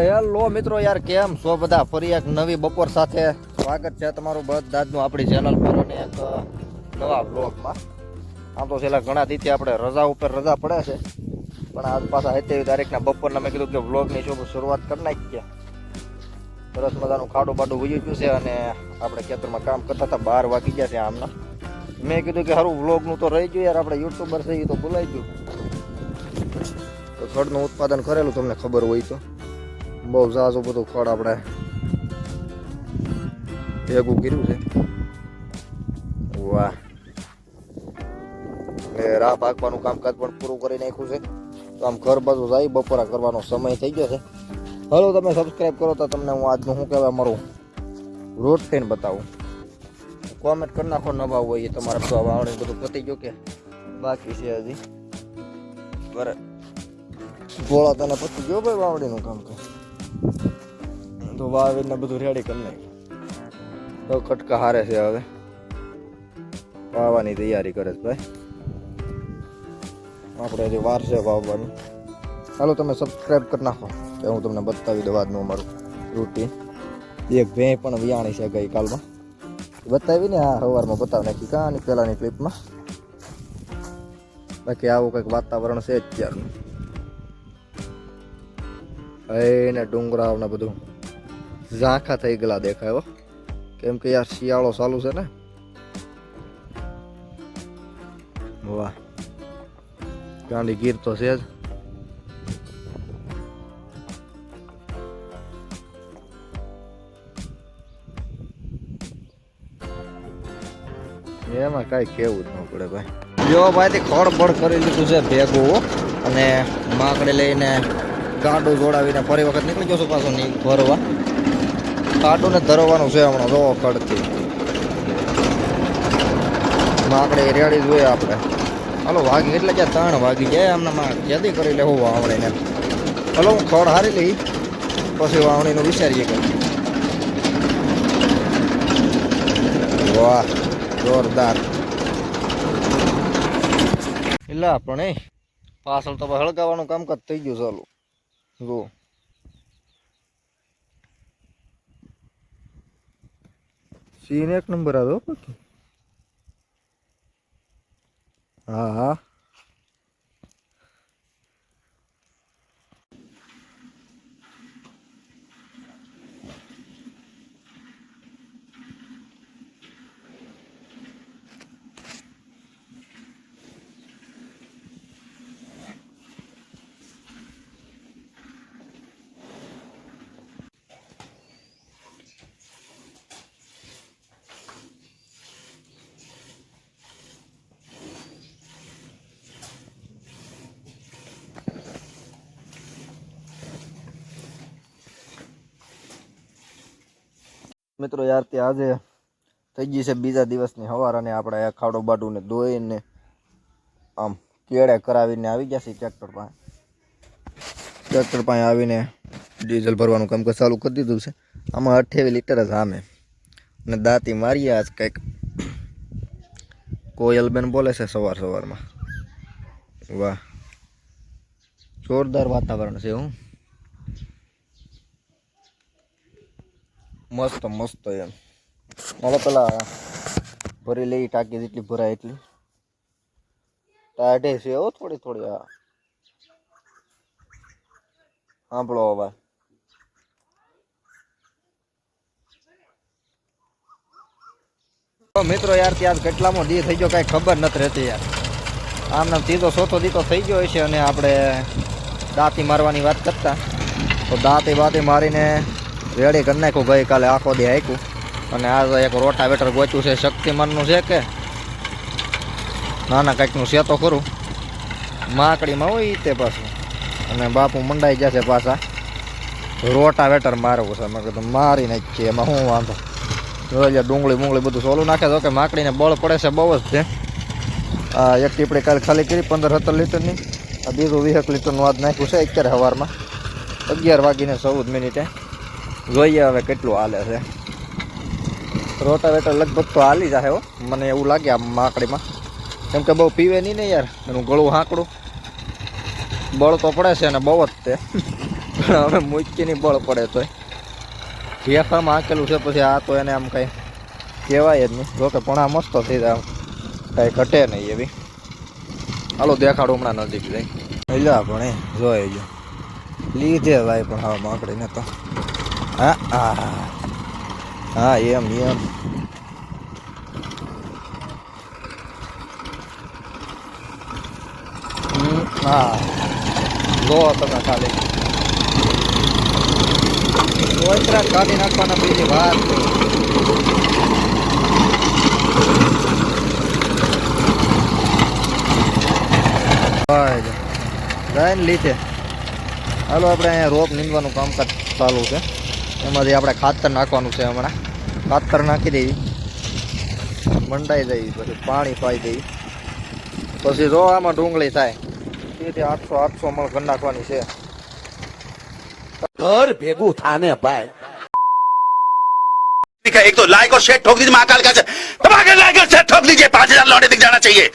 Hello મિત્રો યાર, કેમ છો બધા? ફરી એક નવી બપોર સાથે સ્વાગત છે તમારું બધાનું આપણી ચેનલ પર અને એક નવા બ્લોગમાં આમ તો છેલ્લા ઘણા દીથી આપણે રજા ઉપર રજા પડે છે. પણ આજ પાછા સત્યાવીસ તારીખના બપોરના મેં કીધું કે બ્લોગની શું શરૂઆત કરી નાખીએ. સરસ મજાનું ખાડું બાડું વહી ગયું છે અને આપણે ખેતરમાં કામ કરતા હતા, બાર વાગી ગયા છે આમના. મેં કીધું કે સારું વ્લોગનું તો રહી ગયું યાર, આપણે યુટ્યુબર છે એ તો ભૂલાઈ ગયું. તો ખડનું ઉત્પાદન કરેલું, તમને ખબર હોય તો. બહુ ઝાઝું બધું ખડ આપણે ભેગું કર્યું છે. વાહ. એ રાહ પાકવાનું કામકાજ પણ પૂરું કરી નાખ્યું છે. તો આમ ઘર બાજુ જાય, બપોરા કરવાનો સમય થઈ ગયો છે. હલો, તમે સબસ્ક્રાઈબ કરો તો તમને હું આજનું શું કહેવાય, મારું રૂટીન બતાવું. કોમેન્ટ કરી નાખો, નવા હોય એ તમારે તો વાવણી બધું પતી ગયું કે બાકી છે હજી. બરાબર. ગોળા તને પતી ગયો ભાઈ વાવડીનું કામ તો? તો વાવીને બધું રેડી કરી નાખ્યું. તો કટકા હારે છે હવે. વાવવાની તૈયારી કરે છે ભાઈ. આપણે હજી વાર છે વાવવાની. ચાલો તમે સબસ્ક્રાઈબ કરી નાખો. કે હું તમને બતાવી દઉં આજનું અમારું રૂટીન એક ભેં પણ વિયાણી છે ગઈકાલમાં બતાવી ને આ સવારમાં બતાવી નાખી કાની પહેલાંની ક્લિપમાં બાકી આવું કંઈક વાતાવરણ છે અત્યારનું. એને ડુંગરાવ ને બધું ઝાંખા થઈ ગયેલા દેખાયો કેમ કે યાર શિયાળો ચાલુ છે ને. વાહ. ગાંડી ગીર તો છે જ. એમાં કાંઈ કેવું ન પડે ભાઈ. જો ભાઈ, તે ખડબડ કરી લીધું છે ભેગું અને માકડી લઈને ગાડું જોડાવીને ફરી વખત નીકળી જશો પાછો નહીં ભરવા. ગાડું ને ધરવાનું છે હમણાં, જો ખડથી માકડી રેડી જોઈએ આપણે. હલો, વાગી એટલે ક્યાં ત્રણ વાગી જાય આમને યાદી કરી લેવું વાવણીને. હલો, હું ખડ હારી લઈ. પછી વાવણીનું વિચારીએ કે. વાહ, જોરદાર. એટલે આપણે પાછળ તો હળગાવાનું કામકાજ થઈ ગયું ચાલુ જો સીન એક નંબર આવ્યો હા હા મિત્રો, યાર તે આજે થઈ ગઈ છે બીજા દિવસની સવાર અને આપણે આ ખાડો બાડુને ધોઈને આમ કેળે કરાવીને આવી ગયા છે ટ્રેક્ટર પાસે. ટ્રેક્ટર પાસે આવીને ડીઝલ ભરવાનું કામ ચાલુ કરી દીધું છે. આમાં અઠ્યાવીસ લીટર જ આમે. અને દાંતી મારીએ આજ કંઈક. કોયલબેન બોલે છે સવાર સવારમાં. વાહ. જોરદાર વાતાવરણ છે, હું. મસ્ત મસ્ત એમ મારે પેલા ભરી લઈ ટાંકી જેટલી ભરાય એટલી. ટાઢે છે હો થોડી થોડી, હા. સાંભળો હવે મિત્રો યાર, ત્યાં કેટલામો દી થઈ ગયો કાંઈ ખબર નથી રહેતી યાર. આમ નામ સીધો ચોથો દીધો થઈ ગયો હશે અને આપણે દાંતી મારવાની વાત કરતા. તો દાંતી બાતી મારીને રેડી કરી નાખ્યું. ગઈકાલે આખો દે હાંક્યું અને આ એક રોટાવેટર ગોચ્યું છે, શક્તિમાનનું છે કે? નાના કંઈકનું છે તો ખરું. માકડીમાં હોય તે પાછું. અને બાપુ મંડાઈ જશે પાછા. રોટાવેટર મારવું છે. મેં કીધું, મારી નાખીએ એમાં શું વાંધો. જોઈએ ડુંગળી બુંગળી બધું સોલું નાખે તો કે માકડીને બળ પડે છે બહુ જ છે. આ એક ટીપડી કાલે ખાલી કરી, પંદર સત્તર લીટરની. આ બીજું વીસ લીટરનું આજ નાખ્યું છે અત્યારે સવારમાં. અગિયાર વાગીને ચૌદ મિનિટે. જોઈએ હવે કેટલું હાલે છે. રોટાવેટર લગભગ તો હાલી જશે હો. મને એવું લાગે આ માકડીમાં. કેમ કે બહુ પીવે નહીં ને યાર. એનું ગળું હાંકડું. બળ તો પડે છે અને બહુ જ તે. પણ હવે મૂકીની બળ પડે તોય. ઢેફામાં હાંકેલું છે પછી આ તો એને આમ કંઈ કહેવાય જ નહીં. જોકે પણ આ મસ્ત થઈ જાય આમ. કાંઈ ઘટે નહીં એવી. હાલો દેખાડું હમણાં નજીક જઈ. એલા પણ એ જોઈ લીધે ભાઈ પણ હા માકડીને તો. હા હા હા એમ એમ હા લો તમે ખાલી કોઈતરા કાઢી નાખવાના બીજી વાત નહીં. હોય જો. જાય ને લીધે હાલો આપણે અહીંયા રોપ નીંદવાનું કામકાજ ચાલુ છે. એમાંથી આપણે ખાતર નાખવાનું છે હમણાં ખાતર નાખી દેવી મંડાઈ જઈ પછી પાણી પાઈ દેવી પછી જો આમાં ડુંગળી થાય તેથી આઠસો આઠસો મણ કરી નાખવાની છે ઘર ભેગું થાને ભાઈ ठीक है एक तो लाइक और शेयर ठोक दीजिए महाकाल का से दबा के लाइक और शेयर ठोक दीजिए पांच हजार लौटे दिख जाना चाहिए